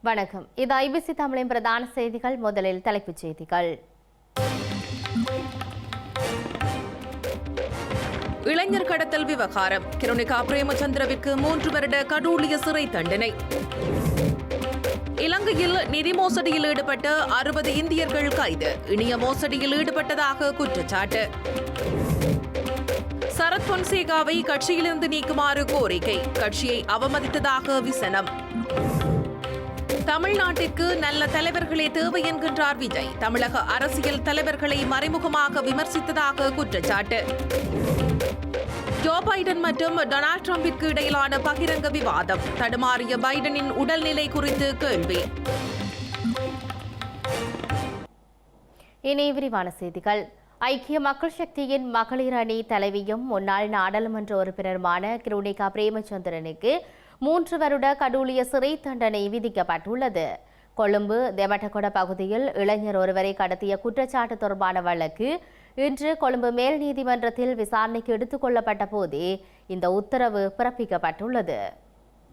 வணக்கம். இது ஐபிசி தமிழின் பிரதான செய்திகள். முதலில் தலைப்புச் செய்திகள். இளைஞர் கடத்தல் விவகாரம். கிருணிகா பிரேமச்சந்திரவிற்கு மூன்று வருட கடூழிய சிறை தண்டனை. இலங்கையில் நிதி மோசடியில் ஈடுபட்ட அறுபது இந்தியர்கள் கைது. இணைய மோசடியில் ஈடுபட்டதாக குற்றச்சாட்டு. சரத் பொன்சேகாவை கட்சியிலிருந்து நீக்குமாறு கோரிக்கை. கட்சியை அவமதித்ததாக விசனம். தமிழ்நாட்டிற்கு நல்ல தலைவர்களே தேவை என்கின்றார் விஜய். தமிழக அரசியல் தலைவர்களை மறைமுகமாக விமர்சித்ததாக குற்றச்சாட்டு. ஜோ பைடன் மற்றும் டொனால்ட் ட்ரம்பிற்கு இடையிலான பகிரங்க விவாதம். தடுமாறிய பைடனின் உடல்நிலை குறித்து கேள்வி. இனி விரிவான செய்திகள். ஐக்கிய மக்கள் சக்தியின் மகளிர் அணி தலைவியும் முன்னாள் நாடாளுமன்ற உறுப்பினருமான கிருணிகா பிரேமச்சந்திரனுக்கு மூன்று வருட கடூழிய சிறை தண்டனை விதிக்கப்பட்டுள்ளது. கொழும்பு தெமட்டகொட பகுதியில் இளைஞர் ஒருவரை கடத்திய குற்றச்சாட்டு தொடர்பான வழக்கு இன்று கொழும்பு மேல் நீதிமன்றத்தில் விசாரணைக்கு எடுத்துக் கொள்ளப்பட்ட போதே இந்த உத்தரவு பிறப்பிக்கப்பட்டுள்ளது.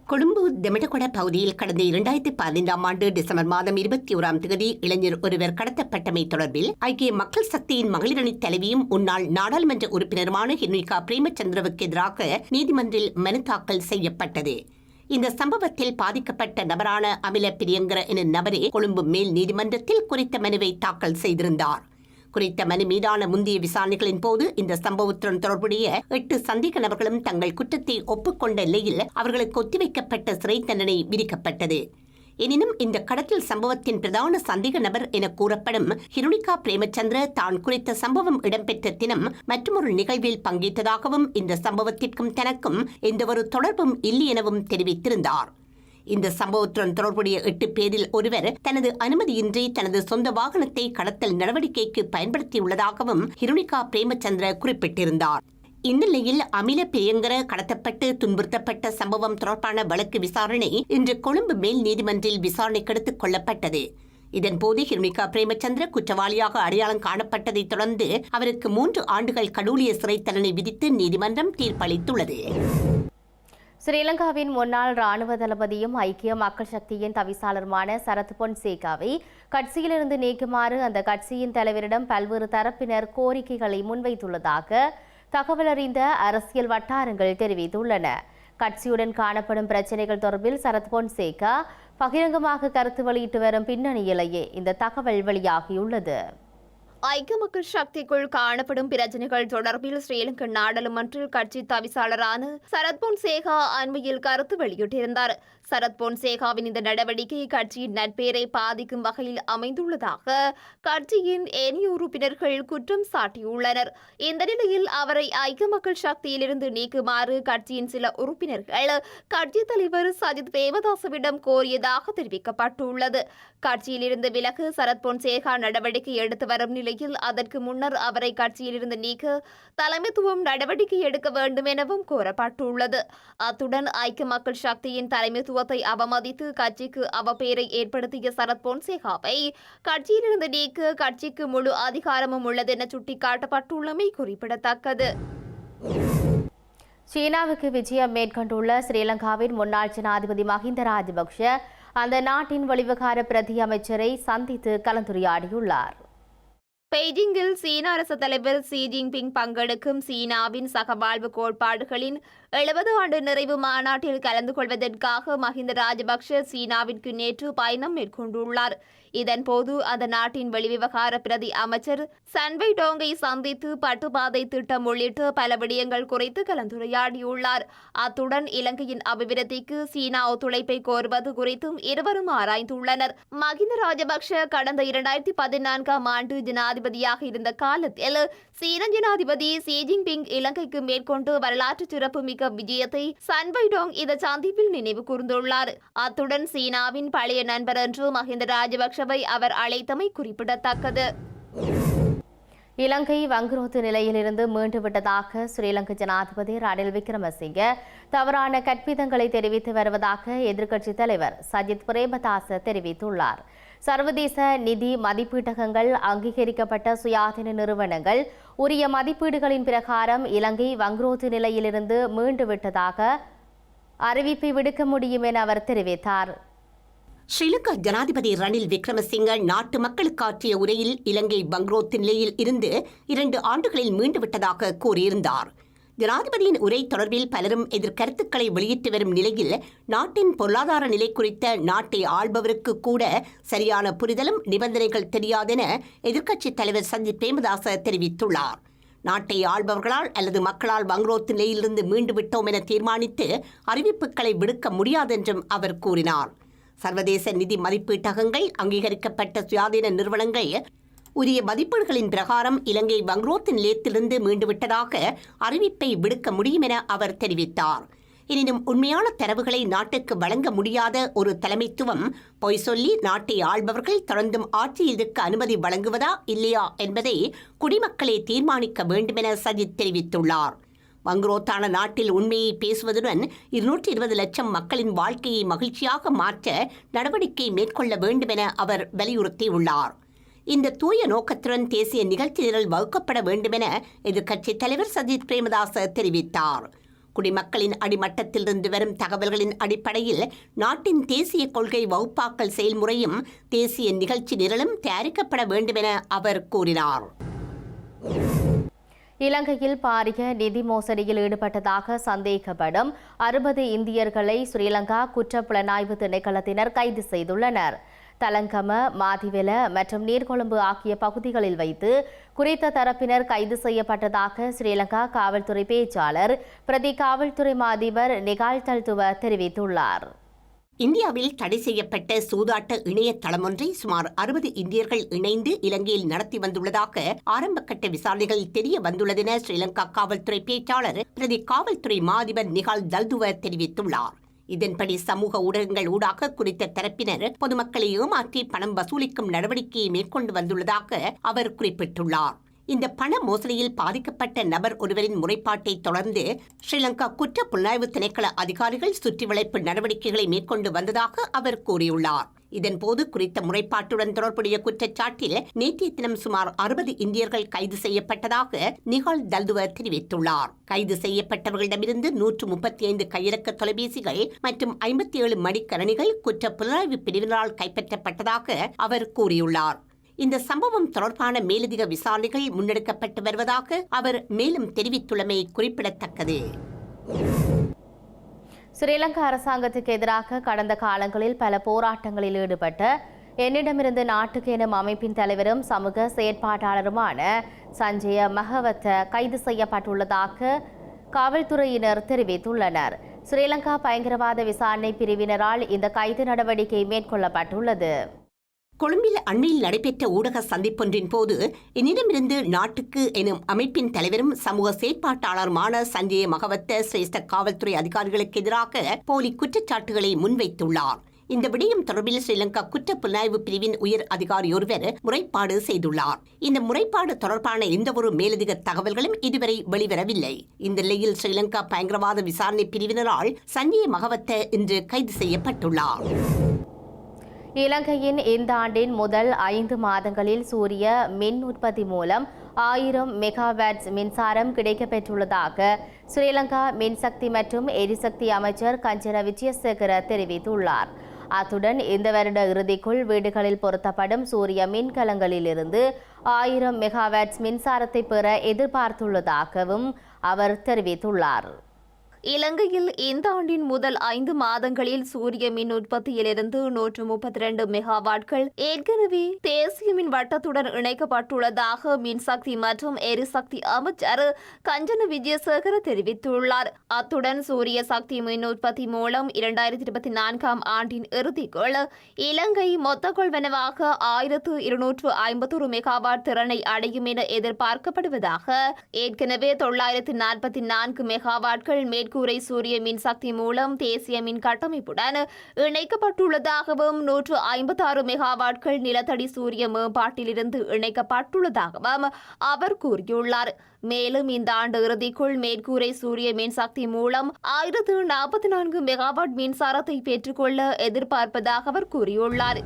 கொழும்பு தெமிடகொட பகுதியில் கடந்த இரண்டாயிரத்தி பதினைந்தாம் ஆண்டு டிசம்பர் மாதம் இருபத்தி ஓராம் தேதி இளைஞர் ஒருவர் கடத்தப்பட்டமை தொடர்பில் ஐக்கிய மக்கள் சக்தியின் மகளிரணி தலைவியும் முன்னாள் நாடாளுமன்ற உறுப்பினருமான ஹென்ரிகா பிரேமச்சந்திரவுக்கு எதிராக நீதிமன்றில் மனு தாக்கல் செய்யப்பட்டது. இந்த சம்பவத்தில் பாதிக்கப்பட்ட நபரான அமில பிரியங்கர என நபரே கொழும்பு மேல் நீதிமன்றத்தில் குறித்த மனுவை தாக்கல் செய்திருந்தார். குறித்த மனு மீதான முந்தைய விசாரணைகளின் போது இந்த சம்பவத்துடன் தொடர்புடைய எட்டு சந்தேக நபர்களும் தங்கள் குற்றத்தை ஒப்புக்கொண்ட நிலையில் அவர்களுக்கு ஒத்திவைக்கப்பட்ட சிறை தண்டனை விதிக்கப்பட்டது. எனினும் இந்த கடத்தல் சம்பவத்தின் பிரதான சந்தேக நபர் என கூறப்படும் ஹிருணிகா பிரேமச்சந்திர தான் குறித்த சம்பவம் இடம்பெற்ற தினம் மற்றொரு நிகழ்வில் பங்கேற்றதாகவும் இந்த சம்பவத்திற்கும் தனக்கும் எந்தவொரு தொடர்பும் இல்லை எனவும் தெரிவித்திருந்தார். இந்த சம்பவத்துடன் தொடர்புடைய எட்டு பேரில் ஒருவர் தனது அனுமதியின்றி தனது சொந்த வாகனத்தை கடத்தல் நடவடிக்கைக்கு பயன்படுத்தியுள்ளதாகவும் ஹிருணிகா பிரேமச்சந்திர குறிப்பிட்டிருந்தார். இந்நிலையில் அமில பிரியங்கர கடத்தப்பட்டு துன்புறுத்தப்பட்ட சம்பவம் தொடர்பான வழக்கு விசாரணை இன்று கொழும்பு மேல் நீதிமன்றில் விசாரணைக்கு எடுத்துக் கொள்ளப்பட்டது. இதன்போது ஹிர்மிகா பிரேமச்சந்திர குற்றவாளியாக அடையாளம் காணப்பட்டதைத் தொடர்ந்து அவருக்கு மூன்று ஆண்டுகள் கடூழிய சிறை தண்டனை விதித்து நீதிமன்றம் தீர்ப்பளித்துள்ளது. ஸ்ரீலங்காவின் முன்னாள் ராணுவ தளபதியும் ஐக்கிய மக்கள் சக்தியின் தவிசாளருமான சரத் பொன்சேகாவை கட்சியிலிருந்து நீக்குமாறு அந்த கட்சியின் தலைவரிடம் பல்வேறு தரப்பினர் கோரிக்கைகளை முன்வைத்துள்ளதாக தகவல் அறிந்த அரசியல் வட்டாரங்கள் தெரிவித்துள்ளன. கட்சியுடன் காணப்படும் பிரச்சினைகள் தொடர்பில் சரத் பொன்சேகா பகிரங்கமாக கருத்து வெளியிட்டு வரும் பின்னணியிலேயே இந்த தகவல் வெளியாகியுள்ளது. ஐக்கிய மக்கள் சக்திக்குள் காணப்படும் பிரச்சனைகள் தொடர்பில் ஸ்ரீலங்கா நாடாளுமன்ற கட்சி தவிசாளரான சரத் பொன்சேகா அண்மையில் கருத்து வெளியிட்டிருந்தார். சரத் பொன்சேகாவின் இந்த நடவடிக்கை கட்சியின் நட்பேரை பாதிக்கும் வகையில் அமைந்துள்ளதாக கட்சியின் ஏனைய உறுப்பினர்கள் குற்றம் சாட்டியுள்ளனர். இந்த நிலையில் அவரை ஐக்கிய மக்கள் சக்தியிலிருந்து நீக்குமாறு கட்சியின் சில உறுப்பினர்கள் கட்சி தலைவர் சஜித் பிரேமதாசவிடம் கோரியதாக தெரிவிக்கப்பட்டுள்ளது. கட்சியிலிருந்து விலகு சரத் பொன்சேகா நடவடிக்கை எடுத்து வரும் நிலையில் அதற்கு முன்னர் அவரை கட்சியிலிருந்து நீக்க தலைமைத்துவம் நடவடிக்கை எடுக்க வேண்டும் எனவும் கோரப்பட்டுள்ளது. அத்துடன் ஐக்கிய மக்கள் சக்தியின் தலைமைத்துவத்தை அவமதித்து கட்சிக்கு அவப்பெயரை ஏற்படுத்திய சரத் பொன்சேகாவை கட்சியிலிருந்து நீக்க கட்சிக்கு முழு அதிகாரமும் உள்ளது என சுட்டிக்காட்டப்பட்டுள்ளமை குறிப்பிடத்தக்கது. சீனாவுக்கு விஜயம் மேற்கொண்டுள்ள ஸ்ரீலங்காவின் முன்னாள் ஜனாதிபதி மஹிந்த ராஜபக்ஷ அந்த நாட்டின் வெளிவிகார பிரதி அமைச்சரை சந்தித்து கலந்துரையாடியுள்ளார். பெய்ஜிங்கில் சீன அரசு தலைவர் ஷி ஜின்பிங் பங்கெடுக்கும் சீனாவின் சகவாழ்வு கோட்பாடுகளின் எழுபது ஆண்டு நிறைவு மாநாட்டில் கலந்து கொள்வதற்காக மஹிந்த ராஜபக்ஷ சீனாவிற்கு நேற்று பயணம் மேற்கொண்டுள்ளார். இதன்போது அந்த நாட்டின் வெளிவிவகார பிரதி அமைச்சர் சன்வை டோங்கை சந்தித்து பட்டுப்பாதை திட்டம் உள்ளிட்ட பல விடயங்கள் குறித்து கலந்துரையாடியுள்ளார். அத்துடன் இலங்கையின் அபிவிருத்திக்கு சீனா ஒத்துழைப்பை கோருவது குறித்தும் இருவரும் ஆராய்ந்துள்ளனர். மஹிந்த ராஜபக்ஷ கடந்த இரண்டாயிரத்தி பதினான்காம் ஆண்டு ஜனாதிபதியாக இருந்த காலத்தில் சீன ஜனாதிபதி ஷி ஜின்பிங் இலங்கைக்கு மேற்கொண்டு வரலாற்று சிறப்புமிக்க விஜயத்தை சன்பைடோங் இந்த சந்திப்பில் நினைவு கூர்ந்துள்ளார். அத்துடன் சீனாவின் பழைய நண்பர் என்று மஹிந்த ராஜபக்ஷவை அவர் அழைத்தமை குறிப்பிடத்தக்கது. இலங்கை வங்குரோத்து நிலையிலிருந்து மீண்டு விட்டதாக ஸ்ரீலங்கா ஜனாதிபதி ரணில் விக்ரமசிங்க தவறான கற்பிதங்களை தெரிவித்து வருவதாக எதிர்க்கட்சித் தலைவர் சஜித் பிரேமதாச தெரிவித்துள்ளார். சர்வதேச நிதி மதிப்பீட்டகங்கள் அங்கீகரிக்கப்பட்ட சுயாதீன நிறுவனங்கள் உரிய மதிப்பீடுகளின் பிரகாரம் இலங்கை வங்குரோத்து நிலையிலிருந்து மீண்டு விட்டதாக அறிவிப்பை விடுக்க முடியும் என அவர் தெரிவித்தார். ஸ்ரீலங்கா ஜனாதிபதி ரணில் விக்ரமசிங்க நாட்டு மக்களுக்கு ஆற்றிய உரையில் இலங்கை பங்க்ரோத் நிலையில் இருந்து இரண்டு ஆண்டுகளில் மீண்டுவிட்டதாக கூறியிருந்தார். ஜனாதிபதியின் உரை தொடர்பில் பலரும் எதிர்கருத்துக்களை வெளியிட்டு வரும் நிலையில் நாட்டின் பொருளாதார நிலை குறித்த நாட்டை ஆள்பவருக்கு கூட சரியான புரிதலும் நிபந்தனைகள் தெரியாதென எதிர்க்கட்சித் தலைவர் சஞ்சித் பிரேமதாச தெரிவித்துள்ளார். நாட்டை ஆள்பவர்களால் அல்லது மக்களால் வங்குரோத்து நிலையிலிருந்து மீண்டு விட்டோம் என தீர்மானித்து அறிவிப்புகளை விடுக்க முடியாதென்றும் அவர் கூறினார். சர்வதேச நிதி மதிப்பீட்டகங்கள் அங்கீகரிக்கப்பட்ட சுயாதீன நிறுவனங்கள் உரிய மதிப்பீடுகளின் பிரகாரம் இலங்கை பங்க்ரோத் நிலையத்திலிருந்து மீண்டுவிட்டதாக அறிவிப்பை விடுக்க முடியும் என அவர் தெரிவித்தார். எனினும் உண்மையான தரவுகளை நாட்டுக்கு வழங்க முடியாத ஒரு தலைமைத்துவம் பொய் சொல்லி நாட்டை ஆள்பவர்கள் தொடர்ந்தும் ஆட்சியில் இருக்க அனுமதி வழங்குவதா இல்லையா என்பதை குடிமக்களே தீர்மானிக்க வேண்டுமென சஜித் தெரிவித்துள்ளார். வங்குரோத்தான நாட்டில் உண்மையை பேசுவதுடன் இருநூற்றி இருபது லட்சம் மக்களின் வாழ்க்கையை மகிழ்ச்சியாக மாற்ற நடவடிக்கை மேற்கொள்ள வேண்டுமென அவர் வலியுறுத்தியுள்ளார். இந்த தூய நோக்கத்துடன் தேசிய நிகழ்ச்சி நிரல் வகுக்கப்பட வேண்டுமென எதிர்க்கட்சித் தலைவர் சஜித் பிரேமதாச தெரிவித்தார். குடிமக்களின் அடிமட்டத்திலிருந்து வரும் தகவல்களின் அடிப்படையில் நாட்டின் தேசிய கொள்கை வகுப்பாக்கல் செயல்முறையும் தேசிய நிகழ்ச்சி நிரலும் தயாரிக்கப்பட வேண்டுமென அவர் கூறினார். இலங்கையில் பாரிய நிதி மோசடியில் ஈடுபட்டதாக சந்தேகப்படும் அறுபது இந்தியர்களை ஸ்ரீலங்கா குற்றப்புலனாய்வு திணைக்களத்தினர் கைது செய்துள்ளனர். தலங்கம மாதிவெல மற்றும் நீர்கொழும்பு ஆகிய பகுதிகளில் வைத்து குறித்த தரப்பினர் கைது செய்யப்பட்டதாக ஸ்ரீலங்கா காவல்துறை பேச்சாளர் பிரதி காவல்துறை மாதிபர் நிகால் தல்துவ தெரிவித்துள்ளார். இந்தியாவில் தடை செய்யப்பட்ட சூதாட்ட இணையதளம் ஒன்றை சுமார் அறுபது இந்தியர்கள் இணைந்து இலங்கையில் நடத்தி வந்துள்ளதாக ஆரம்பகட்ட விசாரணைகள் தெரிய வந்துள்ளதென ஸ்ரீலங்கா காவல்துறை பேச்சாளர் பிரதி காவல்துறை மாதிபர் நிகால் தல்துவ தெரிவித்துள்ளார். இதன்படி சமூக ஊடகங்கள் ஊடாக குறித்த தரப்பினர் பொதுமக்களை ஏமாற்றி பணம் வசூலிக்கும் நடவடிக்கையை மேற்கொண்டு வந்துள்ளதாக அவர் குறிப்பிட்டுள்ளார். இந்த பண மோசடியில் பாதிக்கப்பட்ட நபர் ஒருவரின் முறைப்பாட்டை தொடர்ந்து ஸ்ரீலங்கா குற்ற புலனாய்வு திணைக்கள அதிகாரிகள் சுற்றி வளைப்பு நடவடிக்கைகளை மேற்கொண்டு வந்ததாக அவர் கூறியுள்ளார். இதன்போது குறித்த முறைப்பாட்டுடன் தொடர்புடைய குற்றச்சாட்டில் நேற்றைய தினம் சுமார் அறுபது இந்தியர்கள் கைது செய்யப்பட்டதாக நிகால் தல்துவர் தெரிவித்துள்ளார். கைது செய்யப்பட்டவர்களிடமிருந்து நூற்று முப்பத்தி ஐந்து கையிறக்க தொலைபேசிகள் மற்றும் ஐம்பத்தி ஏழு மடிக்கரணிகள் குற்ற புலனாய்வு பிரிவினரால் கைப்பற்றப்பட்டதாக அவர் கூறியுள்ளார். இந்த சம்பவம் தொடர்பான மேலதிக விசாரணைகள் முன்னெடுக்கப்பட்டு வருவதாக அவர் மேலும் தெரிவித்துள்ளமை குறிப்பிடத்தக்கது. ஸ்ரீலங்கா அரசாங்கத்துக்கு எதிராக கடந்த காலங்களில் பல போராட்டங்களில் ஈடுபட்ட என்னிடமிருந்து நாட்டுக்கு எனும் அமைப்பின் தலைவரும் சமூக செயற்பாட்டாளருமான சஞ்சய மகவத்த கைது செய்யப்பட்டுள்ளதாக காவல்துறையினர் தெரிவித்துள்ளனர். ஸ்ரீலங்கா பயங்கரவாத விசாரணை பிரிவினரால் இந்த கைது நடவடிக்கை மேற்கொள்ளப்பட்டுள்ளது. கொழும்பில் அண்மையில் நடைபெற்ற ஊடக சந்திப்பொன்றின் போது என்னிடமிருந்து நாட்டுக்கு எனும் அமைப்பின் தலைவரும் சமூக செயற்பாட்டாளருமான சஞ்சய மகவத்த சிரேஷ்ட காவல்துறை அதிகாரிகளுக்கு எதிராக போலி குற்றச்சாட்டுகளை முன்வைத்துள்ளார். இந்த விடயம் தொடர்பில் ஸ்ரீலங்கா குற்ற புலனாய்வு பிரிவின் உயர் அதிகாரி ஒருவர் முறைப்பாடு செய்துள்ளார். இந்த முறைப்பாடு தொடர்பான எந்தவொரு மேலதிக தகவல்களும் இதுவரை வெளிவரவில்லை. இந்த நிலையில் ஸ்ரீலங்கா பயங்கரவாத விசாரணை பிரிவினரால் சஞ்சய மகவத்த இன்று கைது செய்யப்பட்டுள்ளார். இலங்கையின் இந்த ஆண்டின் முதல் ஐந்து மாதங்களில் சூரிய மின் உற்பத்தி மூலம் ஆயிரம் மெகாவாட்ஸ் மின்சாரம் கிடைக்கப்பெற்றுள்ளதாக ஸ்ரீலங்கா மின்சக்தி மற்றும் எரிசக்தி அமைச்சர் கஞ்சன விஜயசேகர தெரிவித்துள்ளார். அத்துடன் இந்த வருட இறுதிக்குள் வீடுகளில் பொருத்தப்படும் சூரிய மின்கலங்களிலிருந்து ஆயிரம் மெகாவாட்ஸ் மின்சாரத்தை பெற எதிர்பார்த்துள்ளதாகவும் அவர் தெரிவித்துள்ளார். இலங்கையில் இந்த ஆண்டின் முதல் ஐந்து மாதங்களில் சூரிய மின் உற்பத்தியிலிருந்து நூற்று முப்பத்தி ரெண்டு மெகாவாட்கள் ஏற்கனவே தேசிய மின் வட்டத்துடன் இணைக்கப்பட்டுள்ளதாக மின்சக்தி மற்றும் எரிசக்தி அமைச்சர் கஞ்சன விஜயசேகர தெரிவித்துள்ளார். அத்துடன் சூரிய சக்தி மின் உற்பத்தி மூலம் இரண்டாயிரத்தி இருபத்தி நான்காம் ஆண்டின் இறுதிக்குள் இலங்கை மொத்த கொள்வனவாக ஆயிரத்து இருநூற்று ஐம்பத்தொரு மெகாவாட் திறனை அடையும் என எதிர்பார்க்கப்படுவதாக ஏற்கனவே தொள்ளாயிரத்து நாற்பத்தி நான்கு மெகாவாட்கள் மேற்கூரை சூரிய மின்சக்தி மூலம் தேசிய மின் கட்டமைப்புடன் இணைக்கப்பட்டுள்ளதாகவும் நூற்று ஐம்பத்தாறு மெகாவாட்கள் நிலத்தடி சூரிய மேம்பாட்டிலிருந்து இணைக்கப்பட்டுள்ளதாகவும் அவர் கூறியுள்ளார். மேலும் இந்த ஆண்டு இறுதிக்குள் மேற்கூரை சூரிய மின்சக்தி மூலம் ஆயிரத்து நாற்பத்தி நான்கு மெகாவாட் மின்சாரத்தை பெற்றுக்கொள்ள எதிர்பார்ப்பதாக அவர் கூறியுள்ளார்.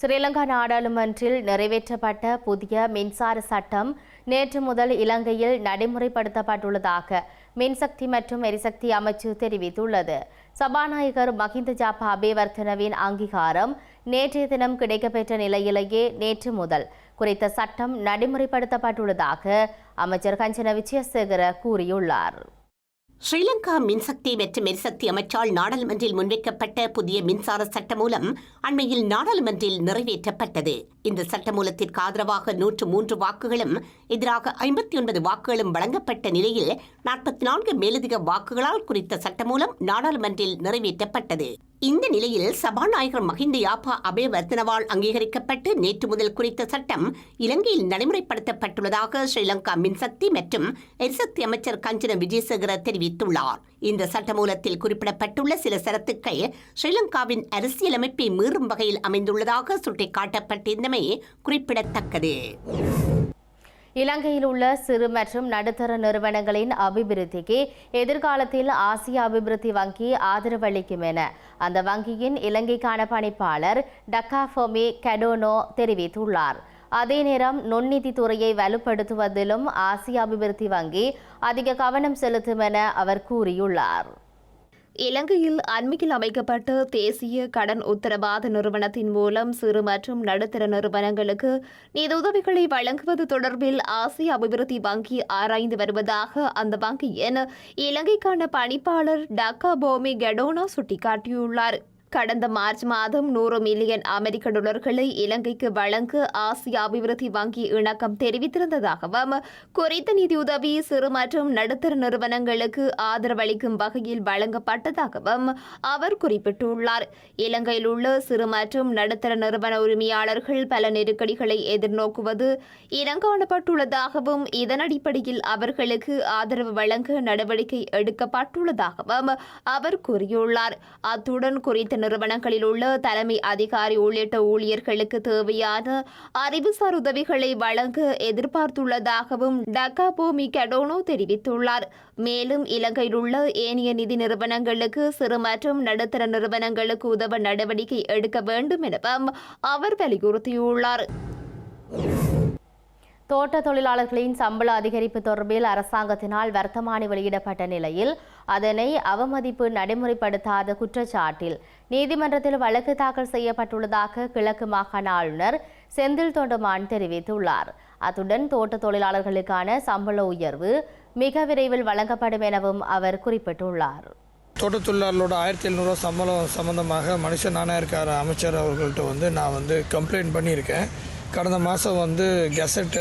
ஸ்ரீலங்கா நாடாளுமன்றில் நிறைவேற்றப்பட்ட புதிய மின்சார சட்டம் நேற்று முதல் இலங்கையில் நடைமுறைப்படுத்தப்பட்டுள்ளதாக மின்சக்தி மற்றும் எரிசக்தி அமைச்சு தெரிவித்துள்ளது. சபாநாயகர் மஹிந்த ஜாபா அபேவர்த்தனவின் அங்கீகாரம் நேற்றைய தினம் கிடைக்கப்பெற்ற நிலையிலேயே நேற்று முதல் குறித்த சட்டம் நடைமுறைப்படுத்தப்பட்டுள்ளதாக அமைச்சர் கஞ்சன விஜயசேகர கூறியுள்ளார். ஸ்ரீலங்கா மின்சக்தி மற்றும் எரிசக்தி அமைச்சால் நாடாளுமன்றில் முன்வைக்கப்பட்ட புதிய மின்சார சட்டம் மூலம் அண்மையில் நாடாளுமன்றில் நிறைவேற்றப்பட்டது. இந்த சட்டமூலத்திற்கு ஆதரவாக நூற்று மூன்று வாக்குகளும் எதிராக ஐம்பத்தி ஒன்பது வாக்குகளும் வழங்கப்பட்ட நிலையில் நாற்பத்தி நான்கு மேலதிக வாக்குகளால் குறித்த சட்டமூலம் நாடாளுமன்றில் நிறைவேற்றப்பட்டது. இந்த நிலையில் சபாநாயகர் மஹிந்த யாப்பா அபேவர்த்தனவால் அங்கீகரிக்கப்பட்டு நேற்று முதல் குறித்த சட்டம் இலங்கையில் நடைமுறைப்படுத்தப்பட்டுள்ளதாக ஸ்ரீலங்கா மின்சக்தி மற்றும் எரிசக்தி அமைச்சர் கஞ்சன விஜயசேகர தெரிவித்துள்ளார். இந்த சட்டமூலத்தில் குறிப்பிடப்பட்டுள்ள சில சரத்துக்கள் ஸ்ரீலங்காவின் அரசியலமைப்பை மீறும் வகையில் அமைந்துள்ளதாக சுட்டிக்காட்டப்பட்டிருந்தமை குறிப்பிடத்தக்கது. இலங்கையில் உள்ள சிறு மற்றும் நடுத்தர நிறுவனங்களின் அபிவிருத்திக்கு எதிர்காலத்தில் ஆசிய அபிவிருத்தி வங்கி ஆதரவளிக்கும் என அந்த வங்கியின் இலங்கைக்கான பணிப்பாளர் டக்காஃபோமி கடோனோ கெடோனோ தெரிவித்துள்ளார். அதே நேரம் நுண்ணிதித்துறையை துறையை வலுப்படுத்துவதிலும் ஆசிய அபிவிருத்தி வங்கி அதிக கவனம் செலுத்தும் என அவர் கூறியுள்ளார். இலங்கையில் அண்மையில் அமைக்கப்பட்ட தேசிய கடன் உத்தரவாத நிறுவனத்தின் மூலம் சிறு மற்றும் நடுத்தர நிறுவனங்களுக்கு நிதியுதவிகளை வழங்குவது தொடர்பில் ஆசிய அபிவிருத்தி வங்கி ஆராய்ந்து வருவதாக அந்த வங்கியின் இலங்கைக்கான பணிப்பாளர் டக்கா போமி கெடோனா சுட்டிக்காட்டியுள்ளார். கடந்த மார்ச் மாதம் நூறு மில்லியன் அமெரிக்க டாலர்களை இலங்கைக்கு வழங்க ஆசிய அபிவிருத்தி வங்கி இணக்கம் தெரிவித்திருந்ததாகவும் குறித்த நிதியுதவி சிறு மற்றும் நடுத்தர நிறுவனங்களுக்கு ஆதரவளிக்கும் வகையில் வழங்கப்பட்டதாகவும் அவர் குறிப்பிட்டுள்ளார். இலங்கையில் உள்ள சிறு மற்றும் நடுத்தர நிறுவன உரிமையாளர்கள் பல நெருக்கடிகளை எதிர்நோக்குவது இனங்காணப்பட்டுள்ளதாகவும் இதன் அடிப்படையில் அவர்களுக்கு ஆதரவு வழங்க நடவடிக்கை எடுக்கப்பட்டுள்ளதாகவும் அவர் கூறியுள்ளார். அத்துடன் குறித்த நிறுவனங்களில் உள்ள தலைமை அதிகாரி உள்ளிட்ட ஊழியர்களுக்கு தேவையான அறிவுசார் உதவிகளை வழங்க எதிர்பார்த்துள்ளதாகவும் டக்கா பூமி தெரிவித்துள்ளார். மேலும் இலங்கையில் உள்ள ஏனைய நிதி நிறுவனங்களுக்கு சிறு மற்றும் நடுத்தர நிறுவனங்களுக்கு உதவ நடவடிக்கை எடுக்க வேண்டும் எனவும் அவர் வலியுறுத்தியுள்ளார். தோட்ட தொழிலாளர்களின் சம்பள அதிகரிப்பு தொடர்பில் அரசாங்கத்தினால் வர்த்தமானி வெளியிடப்பட்ட நிலையில் அதனை அவமதிப்பு நடைமுறைப்படுத்தாத குற்றச்சாட்டில் நீதிமன்றத்தில் வழக்கு தாக்கல் செய்யப்பட்டுள்ளதாக கிழக்கு மாகாண ஆளுநர் செந்தில் தொண்டமான் தெரிவித்துள்ளார். அத்துடன் தோட்ட தொழிலாளர்களுக்கான சம்பள உயர்வு மிக விரைவில் வழங்கப்படும் எனவும் அவர் குறிப்பிட்டுள்ளார். தோட்ட தொழிலாளர்களோட ஆயிரத்தி எழுநூறுவா சம்பளம் சம்மந்தமாக மனுஷ நாணயக்கார அமைச்சர் அவர்கள்ட்ட வந்து நான் வந்து கம்ப்ளைண்ட் பண்ணியிருக்கேன். கடந்த மாதம் வந்து கெசட்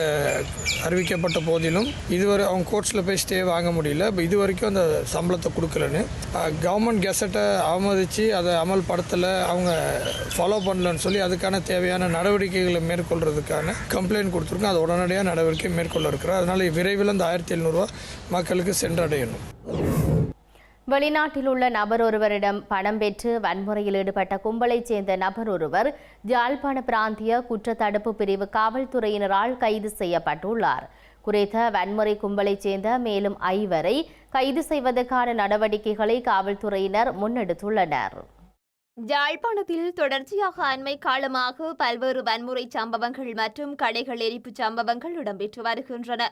அறிவிக்கப்பட்ட போதிலும் இதுவரை அவங்க கோர்ட்ஸில் போய் ஸ்டே வாங்க முடியல. இப்போ இது வரைக்கும் அந்த சம்பளத்தை கொடுக்கலன்னு. கவர்மெண்ட் கெசட்டை அவமதித்து அதை அமல்படுத்தலை அவங்க ஃபாலோ பண்ணலன்னு சொல்லி அதுக்கான தேவையான நடவடிக்கைகளை மேற்கொள்றதுக்கான கம்ப்ளைண்ட் கொடுத்துருக்கோம். அது உடனடியாக நடவடிக்கை மேற்கொள்ள இருக்கிறோம். அதனால் விரைவில் அந்த ஆயிரத்தி எழுநூறுவா மக்களுக்கு சென்றடையணும். வெளிநாட்டில் உள்ள நபர் ஒருவரிடம் பணம் பெற்று வன்முறையில் ஈடுபட்ட கும்பலைச் சேர்ந்த நபர் ஒருவர் ஜாழ்ப்பாண பிராந்திய குற்றத்தடுப்பு பிரிவு காவல்துறையினரால் கைது செய்யப்பட்டுள்ளார். குறித்த வன்முறை கும்பலைச் சேர்ந்த மேலும் ஐவரை கைது செய்வதற்கான நடவடிக்கைகளை காவல்துறையினர் முன்னெடுத்துள்ளனர். யாழ்ப்பாணத்தில் தொடர்ச்சியாக அண்மை காலமாக பல்வேறு வன்முறை சம்பவங்கள் மற்றும் கடைகள் எரிப்பு சம்பவங்கள் இடம்பெற்று வருகின்றன.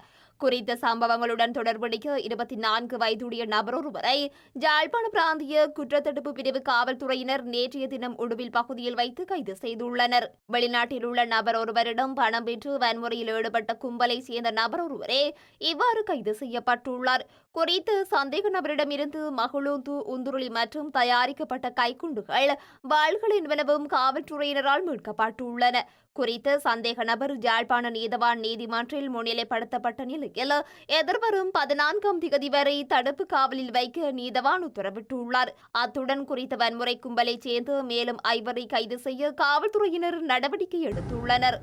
குறித்த சம்பவங்களுடன் தொடர்புடைய இருபத்தி நான்கு வயதுடைய நபர் ஒருவரை யாழ்ப்பாண பிராந்திய குற்றத்தடுப்பு பிரிவு காவல்துறையினர் நேற்றைய தினம் உடுவில் பகுதியில் வைத்து கைது செய்துள்ளனர். வெளிநாட்டில் உள்ள நபர் ஒருவரிடம் பணம் பெற்று வன்முறையில் ஈடுபட்ட கும்பலை சேர்ந்த நபர் ஒருவரே இவ்வாறு கைது செய்யப்பட்டுள்ளார். குறித்து சந்தேக நபரிடமிருந்து மகளூந்து உந்துருளி மற்றும் தயாரிக்கப்பட்ட கைக்குண்டுகள் வாள்கள் என்பனவும் காவல்துறையினரால் மீட்கப்பட்டுள்ளன. குறித்த சந்தேக நபர் யாழ்ப்பாண நீதவான் நீதிமன்றில் முன்னிலைப்படுத்தப்பட்ட நிலையில் எதிர்வரும் பதினான்காம் திகதி வரை தடுப்பு காவலில் வைக்க நீதவான் உத்தரவிட்டுள்ளார். அத்துடன் குறித்த வன்முறை கும்பலைச் சேர்ந்து மேலும் ஐவரை கைது செய்ய காவல்துறையினர் நடவடிக்கை எடுத்துள்ளனர்.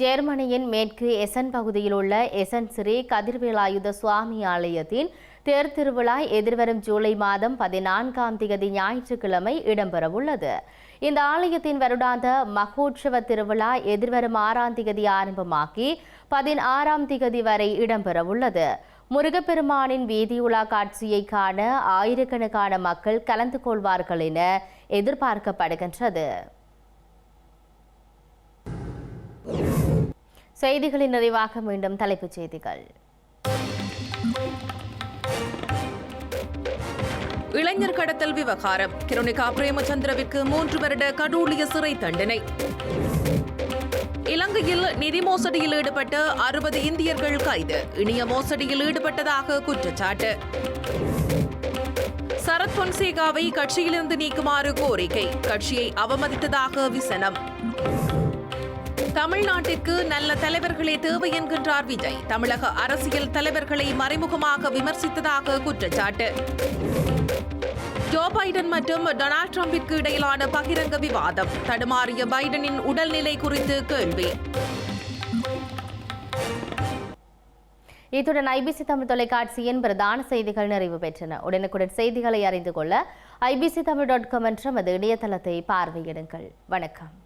ஜெர்மனியின் மேற்கு எசன் பகுதியில் உள்ள எசன் ஸ்ரீ கதிர்வேலாயுத சுவாமி ஆலயத்தின் தேர் திருவிழா எதிர்வரும் ஜூலை மாதம் பதினான்காம் தேதி ஞாயிற்றுக்கிழமை இடம்பெறவுள்ளது. இந்த ஆலயத்தின் வருடாந்த மகோற்சவ திருவிழா எதிர்வரும் ஆறாம் திகதி ஆரம்பமாகி பதினாறாம் திகதி வரை இடம்பெறவுள்ளது முருகப்பெருமானின் வீதியுலா காட்சியை காண ஆயிரக்கணக்கான மக்கள் கலந்து கொள்வார்கள் என எதிர்பார்க்கப்படுகின்றது. செய்திகளின் நிறைவாக மீண்டும் தலைப்புச் செய்திகள். இளைஞர் கடத்தல் விவகாரம். கிருணிகா பிரேமச்சந்திரவிற்கு மூன்று வருட கடூழிய சிறை தண்டனை. இலங்கையில் நிதி மோசடியில் ஈடுபட்ட அறுபது இந்தியர்கள் கைது. இணைய மோசடியில் ஈடுபட்டதாக குற்றச்சாட்டு. சரத் பொன்சேகாவை கட்சியிலிருந்து நீக்குமாறு கோரிக்கை. கட்சியை அவமதித்ததாக விசனம். தமிழ்நாட்டிற்கு நல்ல தலைவர்களே தேவை என்கின்றார் விஜய். தமிழக அரசியல் தலைவர்களை மறைமுகமாக விமர்சித்ததாக குற்றச்சாட்டு. ஜோ பைடன் மற்றும் டொனால்ட் ட்ரம்பிற்கு இடையிலான பகிரங்க விவாதம். தடுமாறிய பைடனின் உடல்நிலை குறித்து கேள்வி. இத்துடன் ஐபிசி தமிழ் தொலைக்காட்சியின் பிரதான செய்திகள் நிறைவு பெற்றன. உடனுக்குடன் செய்திகளை அறிந்து கொள்ள ஐபிசி தமிழ் டாட் காம் என்ற நமது இணையதளத்தை பார்வையிடுங்கள். வணக்கம்.